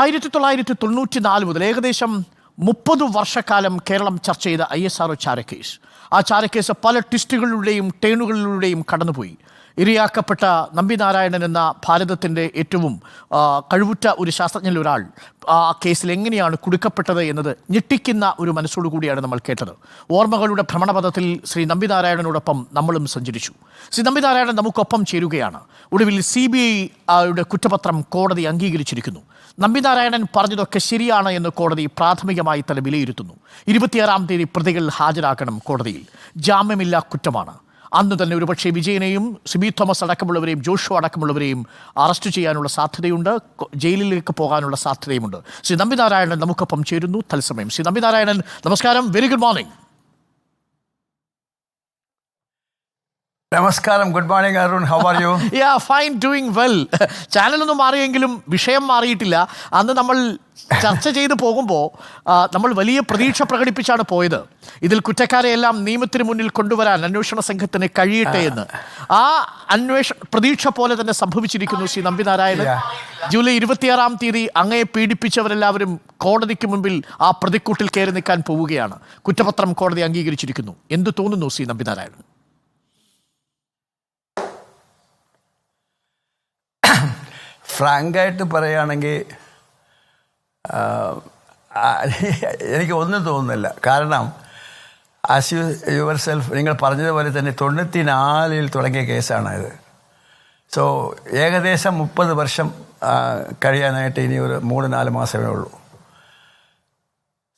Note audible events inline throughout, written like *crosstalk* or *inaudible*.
ആയിരത്തി തൊള്ളായിരത്തി തൊണ്ണൂറ്റി നാല് മുതൽ ഏകദേശം മുപ്പത് വർഷക്കാലം കേരളം ചർച്ച ചെയ്ത ഐ എസ് ആർ ഒ ചാരക്കേസ്. ആ ചാരക്കേസ് പല ട്വിസ്റ്റുകളിലൂടെയും ടേണുകളിലൂടെയും കടന്നുപോയി. ഇരയാക്കപ്പെട്ട നമ്പിനാരായണൻ എന്ന ഭാരതത്തിന്റെ ഏറ്റവും കഴിവുറ്റ ഒരു ശാസ്ത്രജ്ഞനിൽ ഒരാൾ ആ കേസിൽ എങ്ങനെയാണ് കുടുക്കപ്പെട്ടത് എന്നത് ഞെട്ടിക്കുന്ന ഒരു മനസ്സോടു കൂടിയാണ് നമ്മൾ കേട്ടത്. ഓർമ്മകളുടെ ഭ്രമണപഥത്തിൽ ശ്രീ നമ്പിനാരായണനോടൊപ്പം നമ്മളും സഞ്ചരിച്ചു. ശ്രീ നമ്പിനാരായണൻ നമുക്കൊപ്പം ചേരുകയാണ്. ഒടുവിൽ സി ബി ഐയുടെ കുറ്റപത്രം കോടതി അംഗീകരിച്ചിരിക്കുന്നു. നമ്പിനാരായണൻ പറഞ്ഞതൊക്കെ ശരിയാണ് എന്ന് കോടതി പ്രാഥമികമായി തന്നെ വിലയിരുത്തുന്നു. ഇരുപത്തിയാറാം തീയതി പ്രതികൾ ഹാജരാക്കണം കോടതിയിൽ. ജാമ്യമില്ലാ കുറ്റമാണ്. അന്ന് തന്നെ ഒരുപക്ഷെ വിജയനെയും സിബി തോമസ് അടക്കമുള്ളവരെയും ജോഷു അടക്കമുള്ളവരെയും അറസ്റ്റ് ചെയ്യാനുള്ള സാധ്യതയുണ്ട്. ജയിലിലേക്ക് പോകാനുള്ള സാധ്യതയുമുണ്ട്. ശ്രീ നമ്പിനാരായണൻ നമുക്കൊപ്പം ചേരുന്നു തത്സമയം. ശ്രീ നമ്പിനാരായണൻ നമസ്കാരം. Very good morning. നമസ്കാരം good morning Arun. How are you yeah fine doing well ചാനലൊന്നും മാറിയെങ്കിലും വിഷയം മാറിയിട്ടില്ല. അന്ന് നമ്മൾ ചർച്ച ചെയ്ത് പോകുമ്പോൾ നമ്മൾ വലിയ പ്രതീക്ഷ പ്രകടിപ്പിച്ചാണ് പോയത്. ഇതിൽ കുറ്റക്കാരെ എല്ലാം നിയമത്തിന് മുന്നിൽ കൊണ്ടുവരാൻ അന്വേഷണ സംഘത്തിന് കഴിയട്ടെ എന്ന്. ആ അന്വേഷ പ്രതീക്ഷ പോലെ തന്നെ സംഭവിച്ചിരിക്കുന്നു ശ്രീ നമ്പിനാരായണൻ. ജൂലൈ ഇരുപത്തിയാറാം തീയതി അങ്ങയെ പീഡിപ്പിച്ചവരെല്ലാവരും കോടതിക്ക് മുമ്പിൽ ആ പ്രതിക്കൂട്ടിൽ കയറി നിൽക്കാൻ പോവുകയാണ്. കുറ്റപത്രം കോടതി അംഗീകരിച്ചിരിക്കുന്നു. എന്ത് തോന്നുന്നു ശ്രീ നമ്പിനാരായണൻ? ഫ്രാങ്കായിട്ട് പറയുകയാണെങ്കിൽ എനിക്ക് ഒന്നും തോന്നുന്നില്ല. കാരണം ആസ് യു യുവർ സെൽഫ് നിങ്ങൾ പറഞ്ഞതുപോലെ തന്നെ തൊണ്ണൂറ്റി നാലിൽ തുടങ്ങിയ ഇത്. സോ ഏകദേശം മുപ്പത് വർഷം കഴിയാനായിട്ട് ഇനി ഒരു മൂന്ന് നാല് മാസമേ ഉള്ളൂ.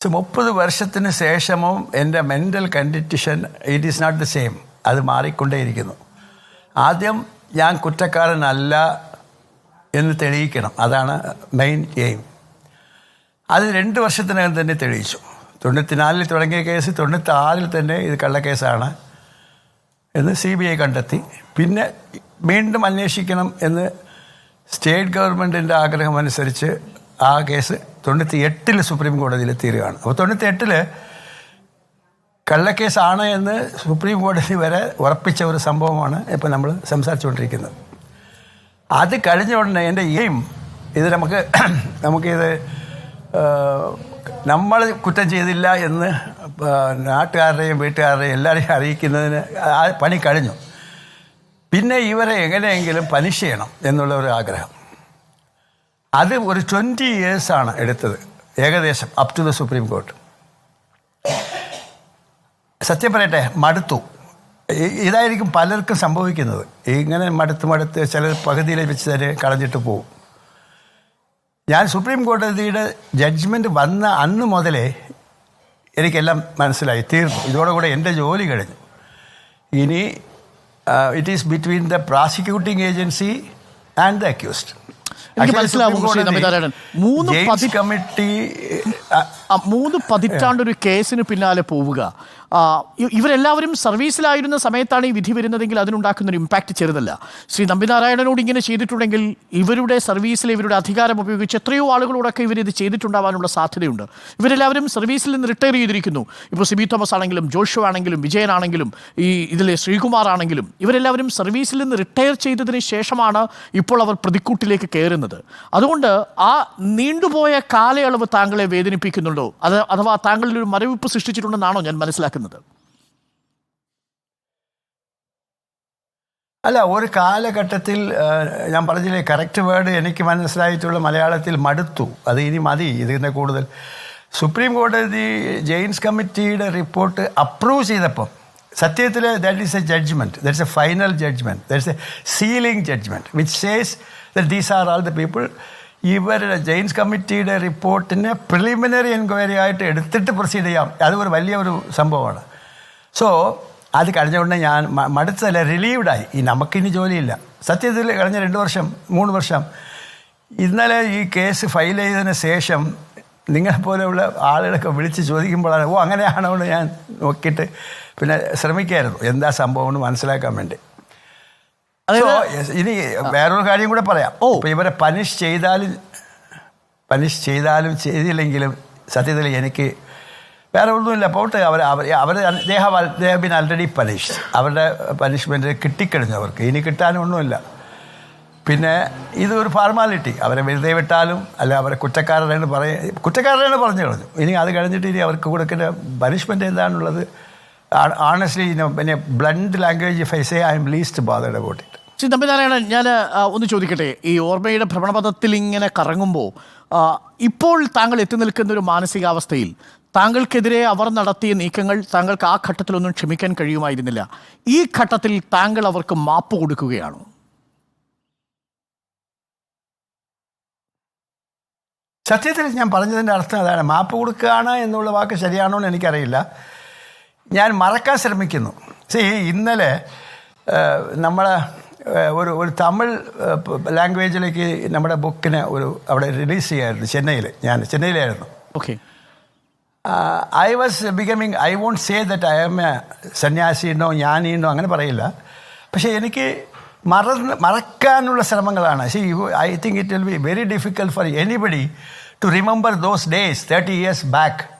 സോ മുപ്പത് വർഷത്തിന് ശേഷവും എന്റെ mental condition it is not the same അത് മാറിക്കൊണ്ടേയിരിക്കുന്നു. ആദ്യം ഞാൻ കുറ്റക്കാരനല്ല എന്ന് തെളിയിക്കണം. അതാണ് മെയിൻ എയിം അത് രണ്ട് വർഷത്തിനകം തന്നെ തെളിയിച്ചു. തൊണ്ണൂറ്റിനാലിൽ തുടങ്ങിയ കേസ് തൊണ്ണൂറ്റാറിൽ തന്നെ ഇത് കള്ളക്കേസാണ് എന്ന് സി ബി ഐ കണ്ടെത്തി. പിന്നെ വീണ്ടും അന്വേഷിക്കണം എന്ന് സ്റ്റേറ്റ് ഗവൺമെന്റിന്റെ ആഗ്രഹമനുസരിച്ച് ആ കേസ് തൊണ്ണൂറ്റി എട്ടിൽ സുപ്രീം കോടതിയിൽ തീരുകയാണ്. അപ്പോൾ തൊണ്ണൂറ്റി എട്ടിൽ കള്ളക്കേസാണ് എന്ന് സുപ്രീം കോടതി വരെ ഉറപ്പിച്ച ഒരു സംഭവമാണ് ഇപ്പോൾ നമ്മൾ സംസാരിച്ചുകൊണ്ടിരിക്കുന്നത്. അത് കഴിഞ്ഞ ഉടനെ എന്റെ എയിം ഇത് നമുക്ക് *clears throat* നമുക്കിത് നമ്മൾ കുറ്റം ചെയ്തില്ല എന്ന് നാട്ടുകാരുടെയും വീട്ടുകാരുടെയും എല്ലാവരെയും അറിയിക്കുന്നതിന് ആ പണി കഴിഞ്ഞു. പിന്നെ ഇവരെ എങ്ങനെയെങ്കിലും പനിഷ് ചെയ്യണം എന്നുള്ള ഒരു ആഗ്രഹം. അത് ഒരു ട്വന്റി ഇയേഴ്സാണ് എടുത്തത് ഏകദേശം up to the supreme court സത്യം പറയട്ടെ മടുത്തു. ഇതായിരിക്കും പലർക്കും സംഭവിക്കുന്നത്. ഇങ്ങനെ മടുത്ത് മടുത്ത് ചില പകുതിയിൽ വെച്ച് തന്നെ കളഞ്ഞിട്ട് പോവും. ഞാൻ സുപ്രീം കോടതിയുടെ ജഡ്ജ്മെന്റ് വന്ന അന്ന് മുതലേ എനിക്കെല്ലാം മനസ്സിലായി തീർന്നു. ഇതോടുകൂടെ എന്റെ ജോലി കഴിഞ്ഞു. ഇനി it is between the prosecuting agency and the accused Nambi Narayanan. മൂന്ന് പതിറ്റാണ്ട് ഒരു കേസിന് പിന്നാലെ പോവുക. ഇവരെല്ലാവരും സർവീസിലായിരുന്ന സമയത്താണ് ഈ വിധി വരുന്നതെങ്കിൽ അതിനുണ്ടാക്കുന്ന ഒരു ഇമ്പാക്റ്റ് ചെറുതല്ല. ശ്രീ നമ്പിനാരായണനോട് ഇങ്ങനെ ചെയ്തിട്ടുണ്ടെങ്കിൽ ഇവരുടെ സർവീസിൽ ഇവരുടെ അധികാരം ഉപയോഗിച്ച് എത്രയോ ആളുകളോടൊക്കെ ഇവർ ഇത് ചെയ്തിട്ടുണ്ടാവാനുള്ള സാധ്യതയുണ്ട്. ഇവരെല്ലാവരും സർവീസിൽ നിന്ന് റിട്ടയർ ചെയ്തിരിക്കുന്നു. ഇപ്പോൾ സിബി തോമസ് ആണെങ്കിലും ജോഷു ആണെങ്കിലും വിജയനാണെങ്കിലും ഈ ഇതിലെ ശ്രീകുമാർ ആണെങ്കിലും ഇവരെല്ലാവരും സർവീസിൽ നിന്ന് റിട്ടയർ ചെയ്തതിന് ശേഷമാണ് ഇപ്പോൾ അവർ പ്രതിക്കൂട്ടിലേക്ക് കയറുന്നത്. അതുകൊണ്ട് ആ നീണ്ടുപോയ കാലയളവ് താങ്കളെ വേദനിപ്പിക്കുന്നുണ്ടോ. അത് അഥവാ താങ്കളിൽ ഒരു മരവിപ്പ് സൃഷ്ടിച്ചിട്ടുണ്ടെന്നാണോ ഞാൻ മനസ്സിലാക്കുന്നത്? അല്ല ഒരു കാലഘട്ടത്തിൽ ഞാൻ പറഞ്ഞില്ലേ കറക്റ്റ് വേർഡ് എനിക്ക് മനസ്സിലായിട്ടുള്ള മലയാളത്തിൽ മടുത്തു. അത് ഇനി മതി ഇതിന്റെ കൂടുതൽ. സുപ്രീം കോടതി ജെയിൻസ് കമ്മിറ്റിയുടെ റിപ്പോർട്ട് അപ്രൂവ് ചെയ്തപ്പം സത്യത്തിൽ that is a judgement that's a final judgement that's a ceiling judgement which says these are all the people ഇവരുടെ ജെയിൻസ് കമ്മിറ്റിയുടെ റിപ്പോർട്ടിനെ പ്രിലിമിനറി എൻക്വയറി ആയിട്ട് എടുത്തിട്ട് പ്രൊസീഡ് ചെയ്യാം. അത് ഒരു വലിയ ഒരു സംഭവമാണ്. സോ അത് കഴിഞ്ഞുകൊണ്ട് ഞാൻ മടുത്തല്ല റിലീവ്ഡായി ഈ നമുക്കിനി ജോലിയില്ല. സത്യത്തിൽ കഴിഞ്ഞ രണ്ട് വർഷം മൂന്ന് വർഷം. ഇന്നലെ ഈ കേസ് ഫയൽ ചെയ്തതിന് ശേഷം നിങ്ങളെപ്പോലെയുള്ള ആളുകളൊക്കെ വിളിച്ച് ചോദിക്കുമ്പോഴാണ് ഓ അങ്ങനെയാണോ? എന്ന് ഞാൻ നോക്കിയിട്ട് പിന്നെ ശ്രമിക്കായിരുന്നു. എന്താ സംഭവം എന്ന് മനസ്സിലാക്കാൻ വേണ്ടി. ഇനി വേറൊരു കാര്യം കൂടെ പറയാം. ഓ. ഇപ്പൊ ഇവരെ പനിഷ് ചെയ്താലും പനിഷ് ചെയ്താലും ചെയ്തില്ലെങ്കിലും സത്യത്തിൽ എനിക്ക് വേറെ ഒന്നുമില്ല. പോട്ടെ അവർ അവർ അവർ ദേഹ ബിൻ ആൾറെഡി പനിഷ് അവരുടെ പനിഷ്മെന്റ് കിട്ടിക്കഴിഞ്ഞു അവർക്ക്. ഇനി കിട്ടാനൊന്നുമില്ല പിന്നെ ഇതൊരു ഫോർമാലിറ്റി അവരെ വെറുതെ വിട്ടാലും അല്ല അവരെ കുറ്റക്കാരനാണ് പറയ കുറ്റക്കാരനാണ് പറഞ്ഞു കളഞ്ഞു. ഇനി അത് കഴിഞ്ഞിട്ട് ഇനി അവർക്ക് കൊടുക്കേണ്ട പനിഷ്മെന്റ് എന്താണുള്ളത്? ആണസ്റ്റ്ലി പിന്നെ blunt language Faiz I M least ബാധയുടെ അബൌട്ട് ശ്രീ തമ്പിനാരായണൻ ഞാൻ ഒന്ന് ചോദിക്കട്ടെ. ഈ ഓർമ്മയുടെ ഭ്രമണപഥത്തിൽ ഇങ്ങനെ കറങ്ങുമ്പോൾ ഇപ്പോൾ താങ്കൾ എത്തി നിൽക്കുന്ന ഒരു മാനസികാവസ്ഥയിൽ താങ്കൾക്കെതിരെ അവർ നടത്തിയ നീക്കങ്ങൾ താങ്കൾക്ക് ആ ഘട്ടത്തിലൊന്നും ക്ഷമിക്കാൻ കഴിയുമായിരുന്നില്ല. ഈ ഘട്ടത്തിൽ താങ്കൾ അവർക്ക് മാപ്പ് കൊടുക്കുകയാണോ? സത്യത്തിൽ ഞാൻ പറഞ്ഞതിന്റെ അർത്ഥം അതാണ്. മാപ്പ് കൊടുക്കുകയാണ് എന്നുള്ള വാക്ക് ശരിയാണോ എന്ന് എനിക്കറിയില്ല. ഞാൻ മറക്കാൻ ശ്രമിക്കുന്നു. സി ഇന്നലെ നമ്മൾ ഒരു ഒരു തമിഴ് ലാംഗ്വേജിലേക്ക് നമ്മുടെ ബുക്കിനെ ഒരു അവിടെ റിലീസ് ചെയ്യായിരുന്നു ചെന്നൈയിൽ ഞാൻ ചെന്നൈയിലായിരുന്നു. Okay. I was becoming I won't say that I'm a സന്യാസിന്നോ ജ്ഞാനിന്നോ അങ്ങനെ പറയില്ല. പക്ഷേ എനിക്ക് മറന്ന് മറക്കാനുള്ള ശ്രമങ്ങളാണ്. See I think it will be very difficult for anybody to remember those days thirty years back.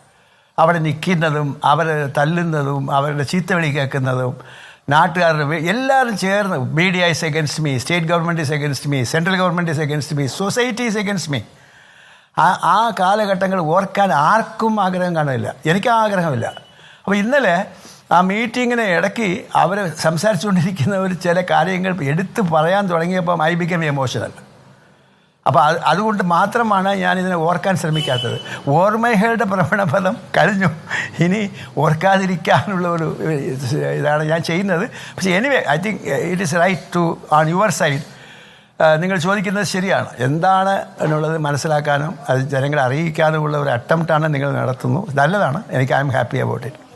അവിടെ നിൽക്കുന്നതും അവരെ തല്ലുന്നതും അവരുടെ ചീത്തവിളി കേൾക്കുന്നതും നാട്ടുകാരുടെ എല്ലാവരും ചേർന്ന് media is against me state government is against me central government is against me society is against me ആ ആ കാലഘട്ടങ്ങൾ ഓർക്കാൻ ആർക്കും ആഗ്രഹം കാണില്ല എനിക്ക് ആഗ്രഹമില്ല. അപ്പോൾ ഇന്നലെ ആ മീറ്റിങ്ങിന് ഇടയ്ക്ക് അവർ സംസാരിച്ചുകൊണ്ടിരിക്കുന്ന ഒരു ചില കാര്യങ്ങൾ എടുത്ത് പറയാൻ തുടങ്ങിയപ്പം ഐ ബിക്കം എമോഷണൽ അപ്പോൾ അത് അതുകൊണ്ട് മാത്രമാണ് ഞാൻ ഇതിനെ ഓർക്കാൻ ശ്രമിക്കാത്തത്. ഓർമ്മകളുടെ ഭ്രമണഫലം കഴിഞ്ഞു. ഇനി ഓർക്കാതിരിക്കാനുള്ള ഒരു ഇതാണ് ഞാൻ ചെയ്യുന്നത്. പക്ഷേ anyway I think it is right to on your side നിങ്ങൾ ചോദിക്കുന്നത് ശരിയാണ്. എന്താണ് എന്നുള്ളത് മനസ്സിലാക്കാനും അത് ജനങ്ങളെ അറിയിക്കാനുമുള്ള ഒരു അറ്റംപ്റ്റാണ് നിങ്ങൾ നടത്തുന്നു. നല്ലതാണ്. എനിക്ക് I M happy about it